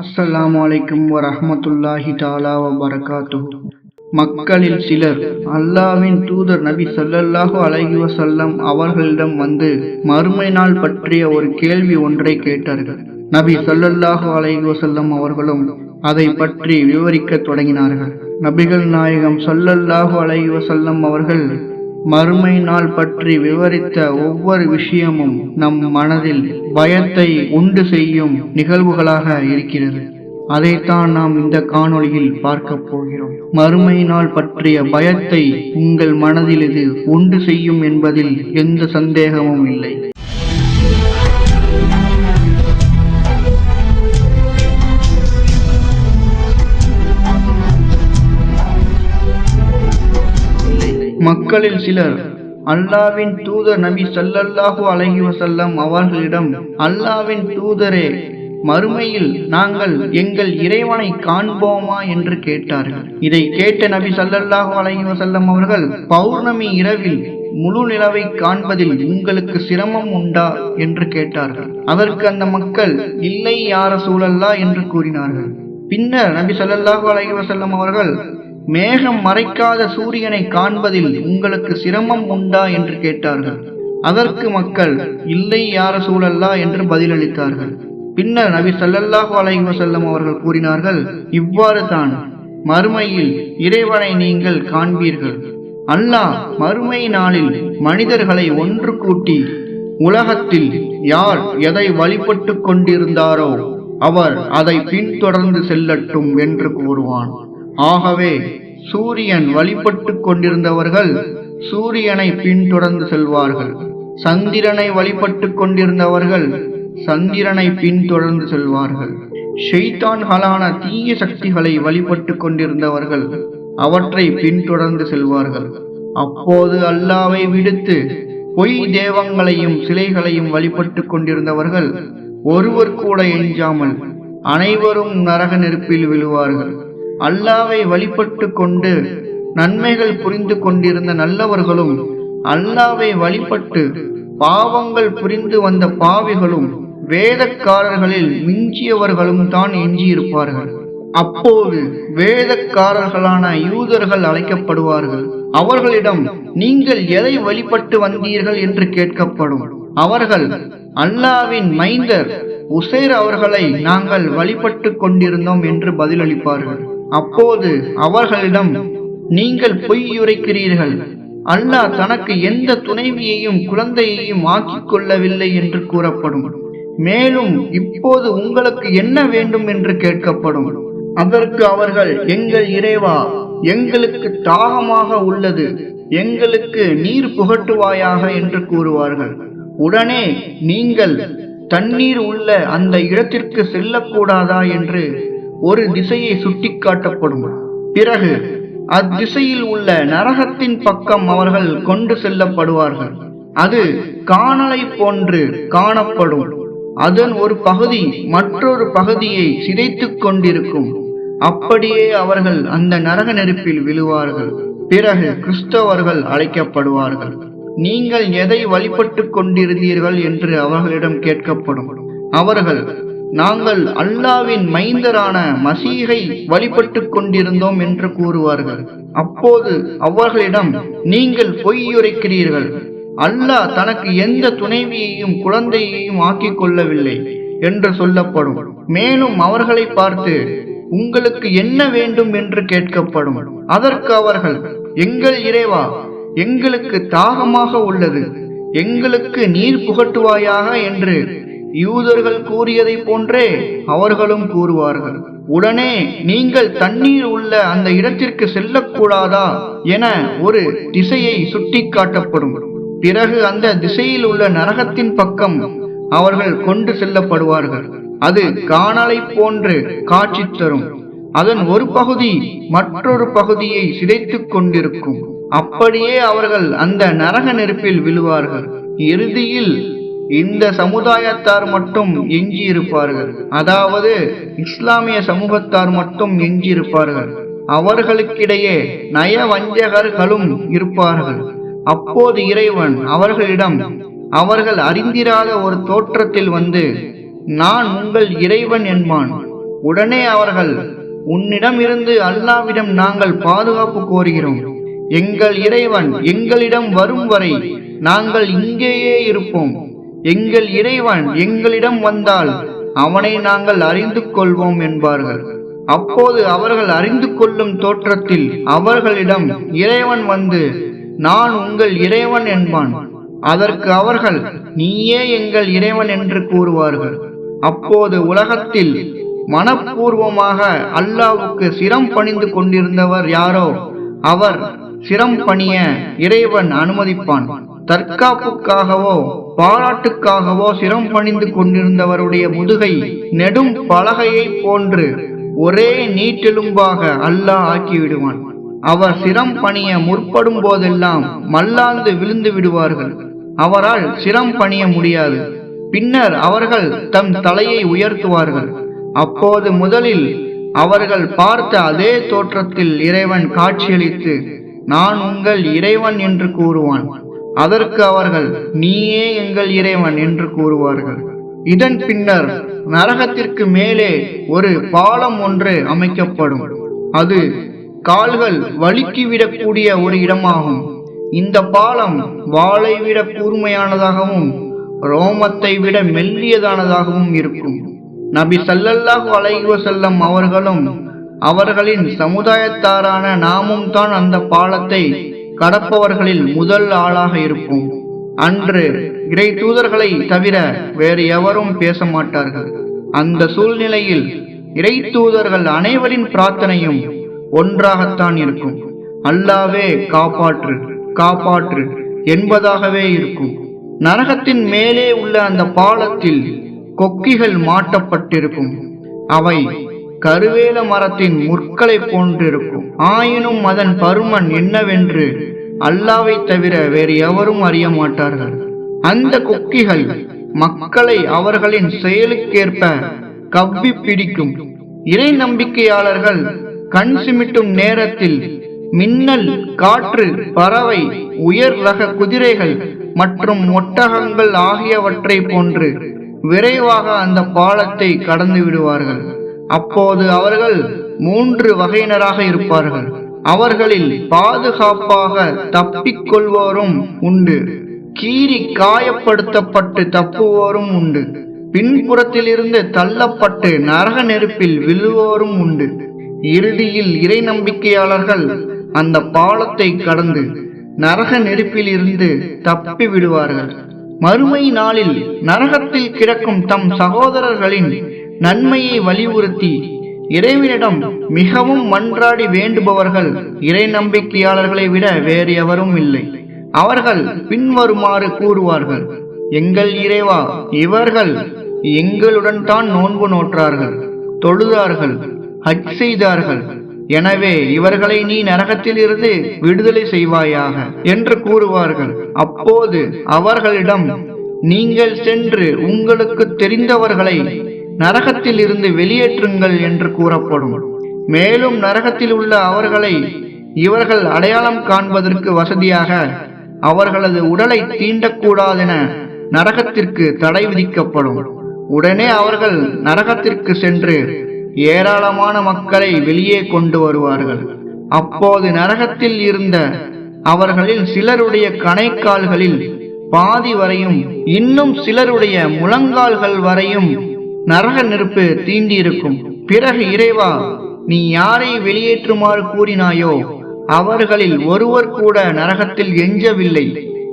அஸ்ஸலாம் வலைக்கும் வரஹ்மத்துல்லாஹி தாலா வபரகாத்துஹு. மக்களில் சிலர் அல்லாஹ்வின் தூதர் நபி ஸல்லல்லாஹு அலைஹி செல்லம் அவர்களிடம் வந்து மறுமை நாள் பற்றிய ஒரு கேள்வி ஒன்றை கேட்டார்கள். நபி ஸல்லல்லாஹு அலைஹி செல்லம் அவர்களும் அதை பற்றி விவரிக்கத் தொடங்கினார்கள். நபிகள் நாயகம் ஸல்லல்லாஹு அலைஹி செல்லம் அவர்கள் மறுமை நாள் பற்றி விவரித்த ஒவ்வொரு விஷயமும் நம் மனதில் பயத்தை உண்டு செய்யும் நிகழ்வுகளாக இருக்கிறது. அதைத்தான் நாம் இந்த காணொளியில் பார்க்கப் போகிறோம். மறுமை நாள் பற்றிய பயத்தை உங்கள் மனதில் இது உண்டு செய்யும் என்பதில் எந்த சந்தேகமும் இல்லை. மக்களில் சிலர் அல்லாவின் தூதர் நபி சல்லல்லாஹு அலைஹி வசல்லம் அவர்களிடம் அல்லாவின் தூதரே மறுமையில் நாங்கள் எங்கள் இறைவனை காண்போமா? என்று கேட்டார்கள். இதை கேட்ட நபி சல்லல்லாஹு அலைஹி வசல்லம் அவர்கள் பௌர்ணமி இரவில் முழு நிலவை காண்பதில் உங்களுக்கு சிரமம் உண்டா? என்று கேட்டார்கள். அதற்கு அந்த மக்கள் இல்லை யார சூழல்லா என்று கூறினார்கள். பின்னர் நபி சல்லல்லாஹு அலைஹி வசல்லம் அவர்கள் மேகம் மறைக்காத சூரியனை காண்பதில் உங்களுக்கு சிரமம் உண்டா என்று கேட்டார்கள். அதற்கு மக்கள் இல்லை யார சூழல்லா? என்று பதிலளித்தார்கள். பின்னர் நபி சல்லல்லாஹு அலைஹி வசல்லம் அவர்கள் கூறினார்கள் இவ்வாறு தான் மறுமையில் இறைவனை நீங்கள் காண்பீர்கள். அல்லாஹ் மறுமை நாளில் மனிதர்களை ஒன்று கூட்டி உலகத்தில் யார் எதை வழிபட்டு கொண்டிருந்தாரோ அவர் அதை பின்தொடர்ந்து செல்லட்டும் என்று கூறுவான். ஆகவே சூரியன் வழிபட்டு கொண்டிருந்தவர்கள் சூரியனை பின்தொடர்ந்து செல்வார்கள். சந்திரனை வழிபட்டு கொண்டிருந்தவர்கள் சந்திரனை பின்தொடர்ந்து செல்வார்கள். ஷெய்தான்களான தீய சக்திகளை வழிபட்டு கொண்டிருந்தவர்கள் அவற்றை பின்தொடர்ந்து செல்வார்கள். அப்போது அல்லாவை விடுத்து பொய் தேவங்களையும் சிலைகளையும் வழிபட்டு கொண்டிருந்தவர்கள் ஒருவர் கூட எஞ்சாமல் அனைவரும் நரக நெருப்பில் விழுவார்கள். அல்லாவை வழிபட்டு கொண்டு நன்மைகள் புரிந்து கொண்டிருந்த நல்லவர்களும் அல்லாவை வழிபட்டு பாவங்கள் புரிந்து வந்த பாவிகளும் வேதக்காரர்களில் மிஞ்சியவர்களும் தான் எஞ்சியிருப்பார்கள். அப்போது வேதக்காரர்களான யூதர்கள் அழைக்கப்படுவார்கள். அவர்களிடம் நீங்கள் எதை வழிபட்டு வந்தீர்கள்? என்று கேட்கப்படும். அவர்கள் அல்லாவின் மைந்தர் உசேர் அவர்களை நாங்கள் வழிபட்டு கொண்டிருந்தோம் என்று பதிலளிப்பார்கள். அப்போது அவர்களிடம் நீங்கள் பொய்யுரைக்கிறீர்கள் அல்லாஹ் தனக்கு எந்த துணைவியையும் குழந்தையையும் ஆக்கிக் கொள்ளவில்லை என்று கூறப்படும். மேலும் இப்போது உங்களுக்கு என்ன வேண்டும் என்று கேட்கப்படும். அதற்கு அவர்கள் எங்கள் இறைவா எங்களுக்கு தாகமாக உள்ளது. எங்களுக்கு நீர் புகட்டுவாயாக என்று கூறுவார்கள். உடனே நீங்கள் தண்ணீர் உள்ள அந்த இடத்திற்கு செல்லக்கூடாதா? என்று ஒரு திசையை சுட்டிக்காட்டப்படும். பிறகு அத்திசையில் உள்ள நரகத்தின் பக்கம் அவர்கள் கொண்டு செல்லப்படுவார்கள். அது காணலை போன்று காணப்படும். அதன் ஒரு பகுதி மற்றொரு பகுதியை சிதைத்துக் கொண்டிருக்கும். அப்படியே அவர்கள் அந்த நரக நெருப்பில் விழுவார்கள். பிறகு கிறிஸ்தவர்கள் அழைக்கப்படுவார்கள். நீங்கள் எதை வழிபட்டு கொண்டிருந்தீர்கள் என்று அவர்களிடம் கேட்கப்படும். அவர்கள் நாங்கள் அல்லாவின் மைந்தரான மசீகை வழிபட்டு கொண்டிருந்தோம் என்று கூறுவார்கள். அப்போது அவர்களிடம் நீங்கள் பொய்யுரைக்கிறீர்கள். அல்லாஹ் தனக்கு எந்த துணைவியையும் குழந்தையையும் ஆக்கிக் கொள்ளவில்லை என்று சொல்லப்படும். மேலும் அவர்களை பார்த்து உங்களுக்கு என்ன வேண்டும்? என்று கேட்கப்படும். அதற்கு அவர்கள் எங்கள் இறைவா எங்களுக்கு தாகமாக உள்ளது. எங்களுக்கு நீர் புகட்டுவாயாக என்று யூதர்கள் கூறியதை போன்றே அவர்களும் கூறுவார்கள். உடனே நீங்கள் தண்ணீர் உள்ள அந்த இடத்திற்கு செல்லக்கூடாதா என ஒரு திசையை சுட்டிக்காட்டப்படும். பிறகு அந்த திசையில் உள்ள நரகத்தின் பக்கம் அவர்கள் கொண்டு செல்லப்படுவார்கள். அது காணலை போன்று காட்சி தரும். அதன் ஒரு பகுதி மற்றொரு பகுதியை சிதைத்துக் கொண்டிருக்கும். அப்படியே அவர்கள் அந்த நரக நெருப்பில் விழுவார்கள். இறுதியில் இந்த சமுதாயத்தார் மட்டும் எஞ்சியிருப்பார்கள். அதாவது இஸ்லாமிய சமூகத்தார் மட்டும் எஞ்சியிருப்பார்கள். அவர்களுக்கிடையே நயவஞ்சகர்களும் இருப்பார்கள். அப்போது இறைவன் அவர்களிடம் அவர்கள் அறிந்திராத ஒரு தோற்றத்தில் வந்து நான் உங்கள் இறைவன் என்பான். உடனே அவர்கள் உன்னிடம் இருந்து அல்லாவிடம் நாங்கள் பாதுகாப்பு கோருகிறோம். எங்கள் இறைவன் எங்களிடம் வரும் வரை நாங்கள் இங்கேயே இருப்போம். எங்கள் இறைவன் எங்களிடம் வந்தால் அவனை நாங்கள் அறிந்து கொள்வோம் என்பார்கள். அப்போது அவர்கள் அறிந்து கொள்ளும் தோற்றத்தில் அவர்களிடம் இறைவன் வந்து நான் உங்கள் இறைவன் என்பான். அதற்கு அவர்கள் நீயே எங்கள் இறைவன் என்று கூறுவார்கள். அப்போது உலகத்தில் மனப்பூர்வமாக அல்லாவுக்கு சிரம் பணிந்து கொண்டிருந்தவர் யாரோ? அவர் சிரம் பணிய இறைவன் அனுமதிப்பான். தற்காப்புக்காகவோ பாராட்டுக்காகவோ சிரம் பணிந்து கொண்டிருந்தவருடைய முதுகை நெடும் பலகையை போன்று ஒரே நீட்டெலும்பாக அல்லாஹ் ஆக்கிவிடுவான். அவர் சிரம் பணிய முற்படும் போதெல்லாம் மல்லாந்து விழுந்து விடுவார்கள். அவரால் சிரம் பணிய முடியாது. பின்னர் அவர்கள் தம் தலையை உயர்த்துவார்கள். அப்போது முதலில் அவர்கள் பார்த்த அதே தோற்றத்தில் இறைவன் காட்சியளித்து நான் உங்கள் இறைவன் என்று கூறுவான். அதற்கு அவர்கள் நீயே எங்கள் இறைவன் என்று கூறுவார்கள். இதன் பின்னர் நரகத்திற்கு மேலே ஒரு பாலம் ஒன்று அமைக்கப்படும். அது கால்கள் வழுக்கிவிடக்கூடிய ஒரு இடமாகும். இந்த பாலம் வாளை விட கூர்மையானதாகவும் ரோமத்தை விட மெல்லியதானதாகவும் இருக்கும். நபி சல்லல்லாஹு அலைஹி செல்லம் அவர்களும் அவர்களின் சமுதாயத்தாரான நாமும் தான் அந்த பாலத்தை கடப்பவர்களில் முதல் ஆளாக இருக்கும். அன்று இறை தூதர்களை தவிர வேறு எவரும் பேச மாட்டார்கள் அந்த சூழ்நிலையில் இறை தூதர்கள் அனைவரின் பிரார்த்தனையும் ஒன்றாகத்தான் இருக்கும். அல்லாவே காப்பாற்று காப்பாற்று என்பதாகவே இருக்கும். நரகத்தின் மேலே உள்ள அந்த பாலத்தில் கொக்கிகள் மாட்டப்பட்டிருக்கும். அவை கருவேல மரத்தின் முற்களை போன்றிருக்கும். ஆயினும் அதன் பருமன் என்னவென்று அல்லாவை தவிர வேறு எவரும் அறிய மாட்டார்கள். அந்த கொக்கிகள் மக்களை அவர்களின் செயலுக்கேற்ப கவ்வி பிடிக்கும். இறை நம்பிக்கையாளர்கள் கண் சிமிட்டும் நேரத்தில் மின்னல் காற்று பறவை உயர் ரக குதிரைகள் மற்றும் ஒட்டகங்கள் ஆகியவற்றை போன்று விரைவாக அந்த பாலத்தை கடந்து விடுவார்கள். அப்போது அவர்கள் மூன்று வகையினராக இருப்பார்கள். அவர்களில் பாதுகாப்பாக தப்பிக்கொள்வோரும் உண்டு. கீறி காயப்படுத்தப்பட்டு தப்புவோரும் உண்டு. பின்புறத்திலிருந்து தள்ளப்பட்டு நரக நெருப்பில் விழுவோரும் உண்டு. இறுதியில் இறை நம்பிக்கையாளர்கள் அந்த பாலத்தை கடந்து நரக நெருப்பில் இருந்து தப்பி விடுவார்கள். மறுமை நாளில் நரகத்தில் கிடக்கும் தம் சகோதரர்களின் நன்மையை வலியுறுத்தி இறைவனிடம் மிகவும் மன்றாடி வேண்டுபவர்கள் இறை நம்பிக்கையாளர்களை விட வேறு எவரும் இல்லை. அவர்கள் பின்வருமாறு கூறுவார்கள் எங்கள் இறைவா இவர்கள் எங்களுடன் தான் நோன்பு நோற்றார்கள் தொழுதார்கள் ஹஜ் செய்தார்கள். எனவே இவர்களை நீ நரகத்தில் இருந்து விடுதலை செய்வாயாக என்று கூறுவார்கள். அப்போது அவர்களிடம் நீங்கள் சென்று உங்களுக்கு தெரிந்தவர்களை நரகத்தில் இருந்து வெளியேற்றுங்கள் என்று கூறப்படும். மேலும் நரகத்தில் உள்ள அவர்களை இவர்கள் அடையாளம் காண்பதற்கு வசதியாக அவர்களது உடலை தீண்டக்கூடாதென நரகத்திற்கு தடை விதிக்கப்படும். உடனே அவர்கள் நரகத்திற்கு சென்று ஏராளமான மக்களை வெளியே கொண்டு வருவார்கள். அப்போது நரகத்தில் இருந்த அவர்களில் சிலருடைய கணைக்கால்களில் பாதி வரையும் இன்னும் சிலருடைய முழங்கால்கள் வரையும் நரக நெருப்பு தீண்டியிருக்கும். பிறகு இறைவா நீ யாரை வெளியேற்றுமாறு கூறினாயோ அவர்களில் ஒருவர் கூட நரகத்தில் எஞ்சவில்லை.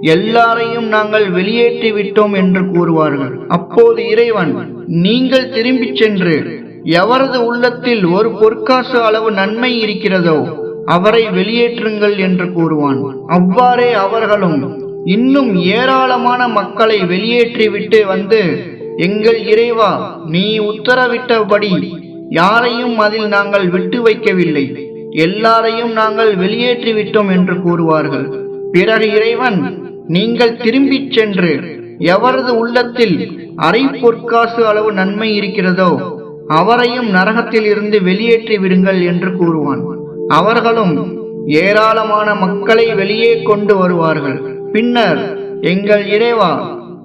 எல்லாரையும் நாங்கள் வெளியேற்றி விட்டோம் என்று கூறுவார்கள். அப்போது இறைவன் நீங்கள் திரும்பிச் சென்று எவரது உள்ளத்தில் ஒரு பொற்காசு அளவு நன்மை இருக்கிறதோ அவரை வெளியேற்றுங்கள் என்று கூறுவான். அவ்வாறே அவர்களும் இன்னும் ஏராளமான மக்களை வெளியேற்றிவிட்டு வந்து எங்கள் இறைவா நீ உத்தரவிட்டபடி யாரையும் அதில் நாங்கள் விட்டு வைக்கவில்லை. எல்லாரையும் நாங்கள் வெளியேற்றிவிட்டோம் என்று கூறுவார்கள். பிறகு இறைவன் நீங்கள் திரும்பிச் சென்று எவரது உள்ளத்தில் அரை பொற்காசு அளவு நன்மை இருக்கிறதோ அவரையும் நரகத்தில் இருந்து வெளியேற்றி விடுங்கள் என்று கூறுவான். அவர்களும் ஏராளமான மக்களை வெளியே கொண்டு வருவார்கள். பின்னர் எங்கள் இறைவா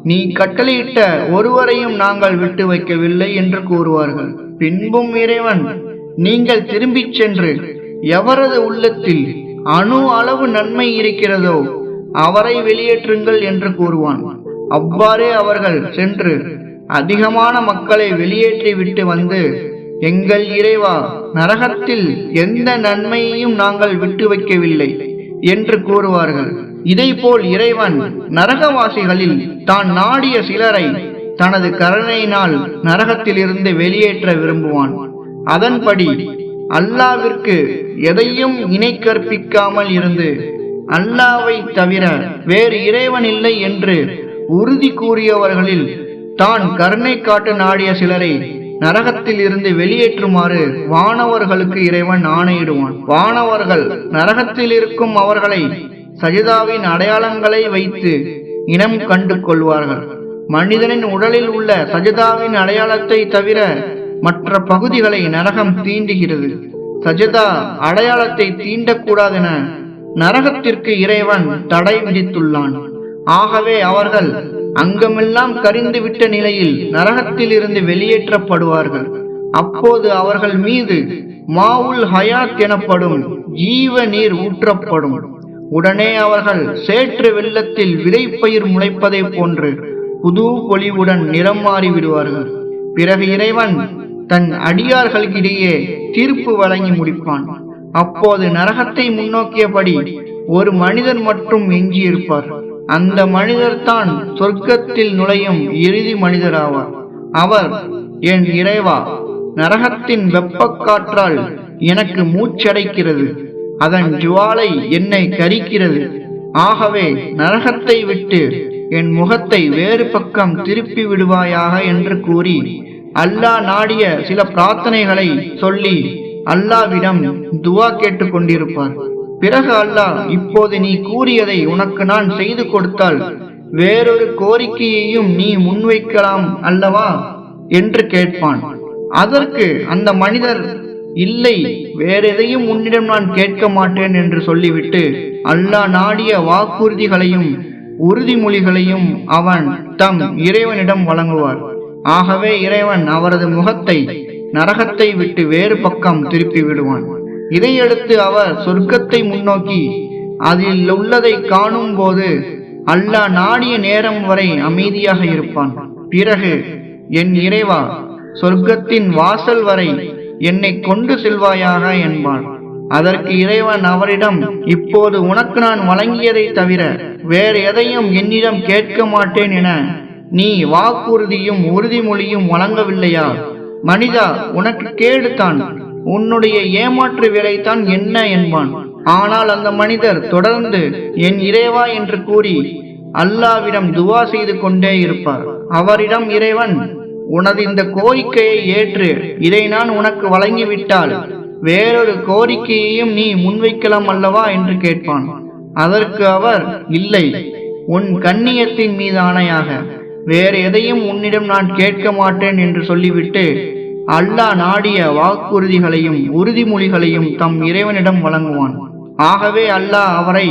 நீ கட்டளையிட்ட ஒருவரையும் நாங்கள் விட்டு வைக்கவில்லை என்று கூறுவார்கள். பின்பும் இறைவன் நீங்கள் திரும்பிச் சென்று எவரது உள்ளத்தில் அணு அளவு நன்மை இருக்கிறதோ அவரை வெளியேற்றுங்கள் என்று கூறுவான். அவ்வாறே அவர்கள் சென்று அதிகமான மக்களை வெளியேற்றி விட்டு வந்து எங்கள் இறைவா நரகத்தில் எந்த நன்மையையும் நாங்கள் விட்டு வைக்கவில்லை என்று கூறுவார்கள். இதைப்போல் இறைவன் நரகவாசிகளில் தான் நாடிய சிலரை தனது கருணையினால் நரகத்திலிருந்து வெளியேற்ற விரும்புவான். அதன்படி அல்லாவிற்கு எதையும் இணை கற்பிக்காமல் இருந்து அல்லாவை தவிர வேறு இறைவன் இல்லை என்று உறுதி கூறியவர்களில் தான் கருணை காட்டு நாடிய சிலரை நரகத்தில் இருந்து வெளியேற்றுமாறு வானவர்களுக்கு இறைவன் ஆணையிடுவான். வானவர்கள் நரகத்தில் இருக்கும் அவர்களை சஜிதாவின் அடையாளங்களை வைத்து இனம் கண்டு கொள்வார்கள். மனிதனின் உடலில் உள்ள சஜிதாவின் அடையாளத்தை தவிர மற்ற பகுதிகளை நரகம் தீண்டுகிறது. சஜிதா அடையாளத்தை தீண்டக்கூடாதென நரகத்திற்கு இறைவன் தடை விதித்துள்ளான். ஆகவே அவர்கள் அங்கமெல்லாம் கரிந்து விட்ட நிலையில் நரகத்தில் இருந்து வெளியேற்றப்படுவார்கள். அப்போது அவர்கள் மீது மாவுல் ஹயாத் எனப்படும் ஜீவ நீர் ஊற்றப்படும். உடனே அவர்கள் சேற்று வெள்ளத்தில் விதைப்பயிர் முளைப்பதை போன்று புது பொலிவுடன் நிறம் மாறி விடுவார்கள். பிறகு இறைவன் தன் அடியார்களுக்கிடையே தீர்ப்பு வழங்கி முடிப்பான். அப்போது நரகத்தை முன்னோக்கியபடி ஒரு மனிதன் மட்டும் எஞ்சியிருப்பார். அந்த மனிதர் தான் சொர்க்கத்தில் நுழையும் இறுதி மனிதராவார். அவர் என் இறைவா நரகத்தின் வெப்பக்காற்றால் எனக்கு மூச்சடைக்கிறது. அதன் ஜுவாலை என்னை கரிக்கிறது. ஆகவே நரகத்தை விட்டு என் முகத்தை வேறு பக்கம் திருப்பி விடுவாயாக என்று கூறி அல்லாஹ் நாடிய சில பிரார்த்தனைகளை சொல்லி அல்லாவிடம் துவா கேட்டு கொண்டிருப்பார். பிறகு அல்லாஹ் இப்போது நீ கூறியதை உனக்கு நான் செய்து கொடுத்தால் வேறொரு கோரிக்கையையும் நீ முன்வைக்கலாம் அல்லவா? என்று கேட்பான். அதற்கு அந்த மனிதர் இல்லை வேறெதையும் உன்னிடம் நான் கேட்க மாட்டேன் என்று சொல்லிவிட்டு அல்லாஹ் நாடிய வாக்குறுதிகளையும் உறுதிமொழிகளையும் அவன் தம் இறைவனிடம் வழங்குவார். ஆகவே இறைவன் அவரது முகத்தை நரகத்தை விட்டு வேறு பக்கம் திருப்பி விடுவான். இதையடுத்து அவர் சொர்க்கத்தை முன்னோக்கி அதில் உள்ளதை காணும் போது அல்லாஹ் நாடிய நேரம் வரை அமைதியாக இருப்பான். பிறகு என் இறைவா சொர்க்கத்தின் வாசல் வரை என்னை கொண்டு செல்வாயாக என்பான் அதற்கு இறைவன் அவரிடம் இப்போது உனக்கு நான் வழங்கியதை தவிர வேறு எதையும் என்னிடம் கேட்க மாட்டேன் என நீ வாக்குறுதியும் உறுதிமொழியும் வழங்கவில்லையா? மனிதா உனக்கு கேடுதான். உன்னுடைய ஏமாற்று வேலைத்தான் என்ன? என்பான். ஆனால் அந்த மனிதர் தொடர்ந்து என் இறைவா என்று கூறி அல்லாவிடம் துவா செய்து கொண்டே இருப்பார். அவரிடம் இறைவன் உனது இந்த கோரிக்கையை ஏற்று இதை நான் உனக்கு வழங்கிவிட்டால் வேறொரு கோரிக்கையையும் நீ முன்வைக்கலாம் அல்லவா என்று கேட்பான். அதற்கு அவர் இல்லை உன் கண்ணியத்தின் மீது ஆணையாக. வேறு எதையும் உன்னிடம் நான் கேட்க மாட்டேன் என்று சொல்லிவிட்டு அல்லாஹ் நாடிய வாக்குறுதிகளையும் உறுதிமொழிகளையும் தம் இறைவனிடம் வழங்குவான். ஆகவே அல்லாஹ் அவரை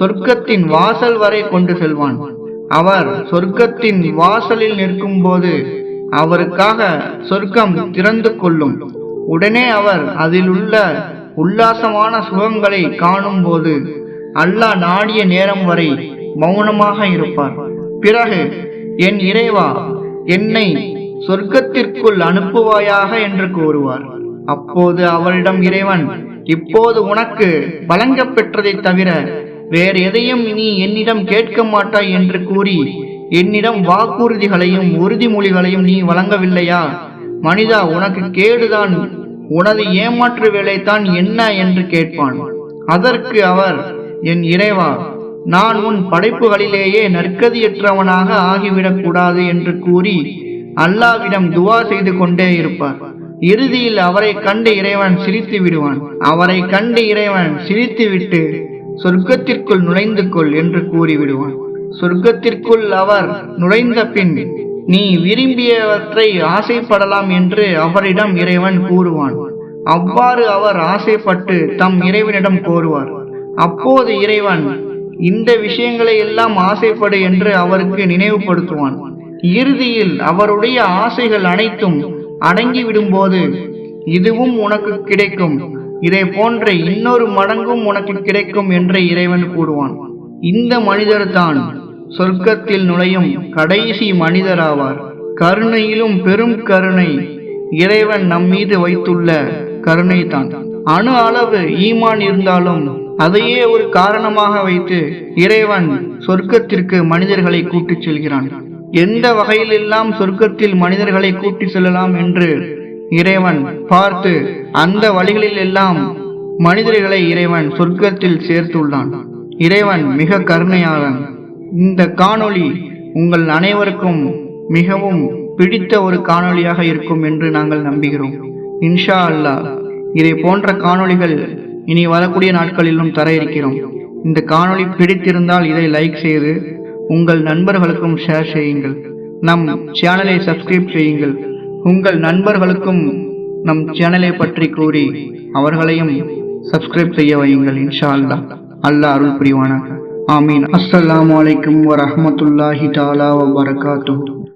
சொர்க்கத்தின் வாசல் வரை கொண்டு செல்வான். அவர் சொர்க்கத்தின் வாசலில் நிற்கும் போது அவருக்காக சொர்க்கம் திறந்து கொள்ளும். உடனே அவர் அதில் உள்ள உல்லாசமான சுகங்களை காணும் போது அல்லாஹ் நாடிய நேரம் வரை மௌனமாக இருப்பார். பிறகு என் இறைவா என்னை சொர்க்கத்திற்குள் அனுப்புவாயாக என்று கூறுவார். அப்போது அவரிடம் இறைவன் இப்போது உனக்கு வழங்கப்பெற்றதை தவிர வேறு எதையும் நீ என்னிடம் கேட்க மாட்டாய் என்று கூறி என்னிடம் வாக்குறுதிகளையும் உறுதிமொழிகளையும் நீ வழங்கவில்லையா? மனிதா உனக்கு கேடுதான். உனது ஏமாற்று வேலைத்தான் என்ன என்று கேட்பான். அதற்கு அவர் என் இறைவா நான் உன் படைப்புகளிலேயே நற்கதியற்றவனாக ஆகிவிடக் கூடாது என்று கூறி அல்லாவிடம் துவா செய்து கொண்டே இருப்பார். இறுதியில் அவரை கண்டு இறைவன் சிரித்து விடுவான். அவரை கண்டு இறைவன் சிரித்துவிட்டு சொர்க்கத்திற்குள் நுழைந்து கொள் என்று கூறிவிடுவான். சொர்க்கத்திற்குள் அவர் நுழைந்த பின் நீ விரும்பியவற்றை ஆசைப்படலாம் என்று அவரிடம் இறைவன் கூறுவான். அவ்வாறு அவர் ஆசைப்பட்டு தம் இறைவனிடம் கோருவார். அப்போது இறைவன் இந்த விஷயங்களை எல்லாம் ஆசைப்படு என்று அவருக்கு நினைவுபடுத்துவான். இறுதியில் அவருடைய ஆசைகள் அனைத்தும் அடங்கி விடும்போது இதுவும் உனக்கு கிடைக்கும். இதை போன்ற இன்னொரு மடங்கும் உனக்கு கிடைக்கும் என்று இறைவன் கூறுவான். இந்த மனிதர் தான் சொர்க்கத்தில் நுழையும் கடைசி மனிதராவார். கருணையிலும் பெரும் கருணை இறைவன் நம் மீது வைத்துள்ள கருணை தான் அணு அளவு ஈமான் இருந்தாலும் அதையே ஒரு காரணமாக வைத்து இறைவன் சொர்க்கத்திற்கு மனிதர்களை கூட்டிச் செல்கிறான். எந்த வகையிலெல்லாம் சொர்க்கத்தில் மனிதர்களை கூட்டி செல்லலாம் என்று இறைவன் பார்த்து அந்த வழிகளில் எல்லாம் மனிதர்களை இறைவன் சொர்க்கத்தில் சேர்த்துள்ளான். இறைவன் மிக கருணையாளன் இந்த காணொளி உங்கள் அனைவருக்கும் மிகவும் பிடித்த ஒரு காணொளியாக இருக்கும் என்று நாங்கள் நம்புகிறோம். இன்ஷா அல்லாஹ் இதை போன்ற காணொளிகள் இனி வரக்கூடிய நாட்களிலும் தர இருக்கிறோம். இந்த காணொளி பிடித்திருந்தால் இதை லைக் செய்து உங்கள் நண்பர்களுக்கும் ஷேர் செய்யுங்கள். நம் சேனலை சப்ஸ்கிரைப் செய்யுங்கள். உங்கள் நண்பர்களுக்கும் நம் சேனலை பற்றி கூறி அவர்களையும் சப்ஸ்கிரைப் செய்ய வையுங்கள் இன்ஷா அல்லாஹ் அல்லாஹ் அருள் புரிவானாக ஆமீன். அஸ்ஸலாமு அலைக்கும் வரஹ்மத்துல்லாஹி தாலா வரகாத்து